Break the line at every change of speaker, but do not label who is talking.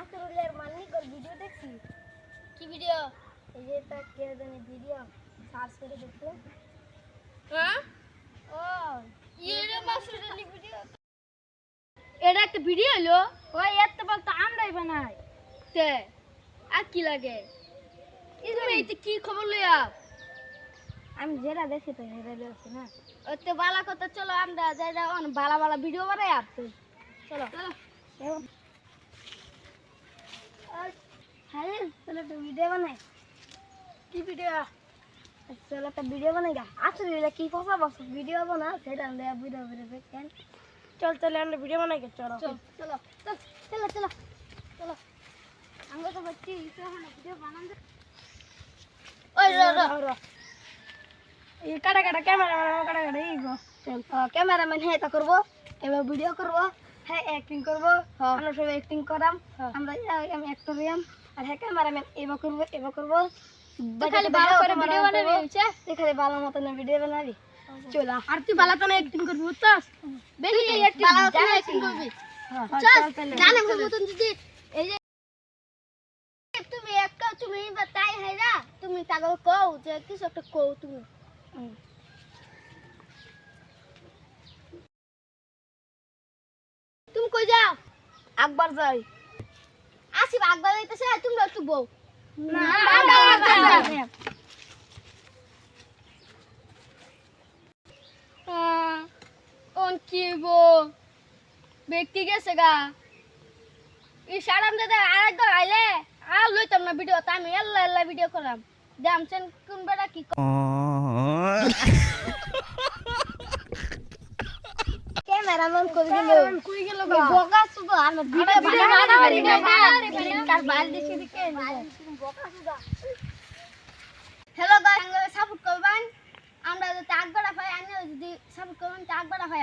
আসরুলের মান্নিকর video দেখছি
কি video
এই যে একটা কে জানি ভিডিও সার্চ করে দেখো
হ্যাঁ?
ও
ইয়ে মাসুরেলি ভিডিও
এটা একটা ভিডিও হলো? ওই এত বলতো আমরাই বানাই।
তে আর কি লাগে? তুমি কি খবর লইয়া?
আমি যেটা দেখি তো সেটা না।
ওতে বালা কথা চলো আমরা যাই অন বালা বালা ভিডিও বানাই আর তুই চলো।
চলো একটা ভিডিও বানাই।
কি ভিডিও
চলো একটা ভিডিও বানাই গা। আসলে কি ফসা বস ভিডিও বানা সেটা আমরা ভিডিও ভিডিও দেখেন চল চলে আমরা ভিডিও বানাই গে চলো।
চল চলো
চল চলো চলো আমরা তো বলছি ভিডিও বানান
ওই র র।
এই কাটা কাটা ক্যামেরা কাটা কাটা এই গো। ক্যামেরাম্যান হ্যাঁ তা করব। এবার ভিডিও করব। হ্যাঁ অ্যাক্টিং করব।
হ্যাঁ।
আমরা সব অ্যাক্টিং করাম।
হ্যাঁ।
আমরা আমি অ্যাক্টর হইয়াম। আর হ্যাঁ ক্যামেরাম্যান এবার করব এবার করব।
খালি ভালো করে ভিডিও বানাবি
তুই খালি ভালো মতন ভিডিও বানাবি। চল
আর তুই বালা তো অ্যাক্টিং করবি বুঝছস? বেশি অ্যাক্টিং
বালা তো
অ্যাক্টিং করবি।
হ্যাঁ,
চল। জানা মতন যদি এই যে তুমি একটা তুমি বা তাই হাইরা তুমি তাকে কও যে কিছু একটা কও। তুমি কই যাও
একবার যাই।
আসি আগবার হইতেছে তুমি একটু বউ। কি বো ব্যক্তি গেছে গা। এই সারাম দাদা আরেকবার আইলে? আর লইতাম না ভিডিও তা আমি এল্লা এল্লা ভিডিও করলাম। দেখছেন কোন বেড়া কি
ক্যামেরাম্যান কই গেল?
কই গেল গা?
বকা শুধু আমি ভিডিও
ভিডিও না
বানাবো
ভিডিও
তার বাল দেখে দেখে
হ্যালো গাইস সাপোর্ট করবেন। আমরা যদি আগবাড়া পাই আমি যদি সাপোর্ট করবেন তো আগবাড়া পাই